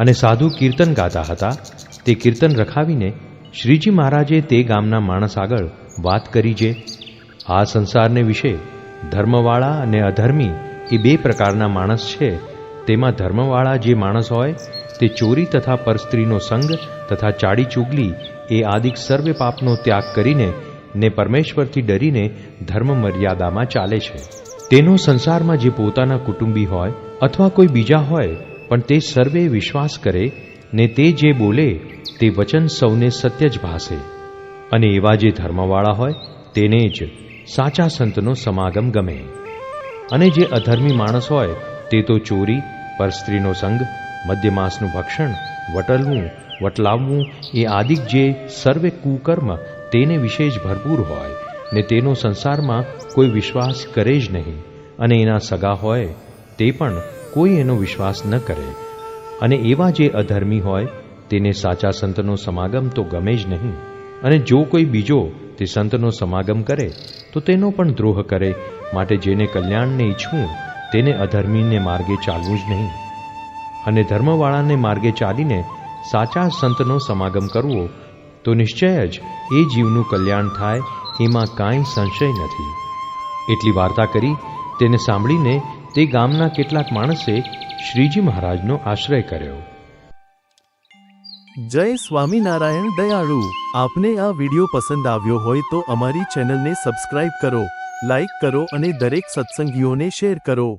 અને સાધુ કીર્તન ગાતા હતા, તે કીર્તન રખાવીને શ્રીજી મહારાજે તે ગામના માણસ આગળ વાત કરી જે, આ સંસારને વિશે ધર્મવાળા અને અધર્મી એ બે પ્રકારના માણસ છે. તેમાં ધર્મવાળા જે માણસ હોય, તે ચોરી તથા પરસ્ત્રીનો સંગ તથા ચાડી ચુગલી એ આદિક સર્વે પાપનો ત્યાગ કરીને ને પરમેશ્વરથી ડરીને ધર્મ મર્યાદામાં ચાલે છે. તેનો સંસારમાં જે પોતાના કુટુંબી હોય અથવા કોઈ બીજા હોય પણ તે સર્વે વિશ્વાસ કરે ને તે જે બોલે તે વચન સૌને સત્ય જ ભાસે. અને એવા જે ધર્મવાળા હોય તેને જ સાચા સંતનો સમાગમ ગમે. અને જે અધર્મી માણસ હોય તે તો ચોરી પરસ્ત્રીનો સંગ, મધ્યમાસનું ભક્ષણ, વટલવું, વટલાવવું એ આદિક જે સર્વે કુકર્મ તેને વિશે જ ભરપૂર હોય ને તેનો સંસારમાં કોઈ વિશ્વાસ કરે જ નહીં. અને એના સગા હોય તે પણ કોઈ એનો વિશ્વાસ ન કરે. અને એવા જે અધર્મી હોય, તેને સાચા સંતનો સમાગમ તો ગમે જ નહીં. અને જો કોઈ બીજો તે સંતનો સમાગમ કરે, તો તેનો પણ દ્રોહ કરે, માટે જેને કલ્યાણને ઈચ્છવું તેને અધર્મીને માર્ગે ચાલવું જ નહીં. અને ધર્મવાળાને માર્ગે ચાલીને સાચા સંતનો સમાગમ કરવો, તો નિશ્ચય જ એ જીવનું કલ્યાણ થાય, એમાં કાંઈ સંશય નથી. એટલી વાર્તા કરી, તેને સાંભળીને તે ગામના કેટલાક માણસે શ્રીજી મહારાજનો આશ્રય કર્યો. જય સ્વામિનારાયણ દયાળુ. આપને આ વિડિયો પસંદ આવ્યો હોય તો અમારી ચેનલને સબસ્ક્રાઇબ કરો, લાઇક કરો અને દરેક સત્સંગીઓને શેર કરો.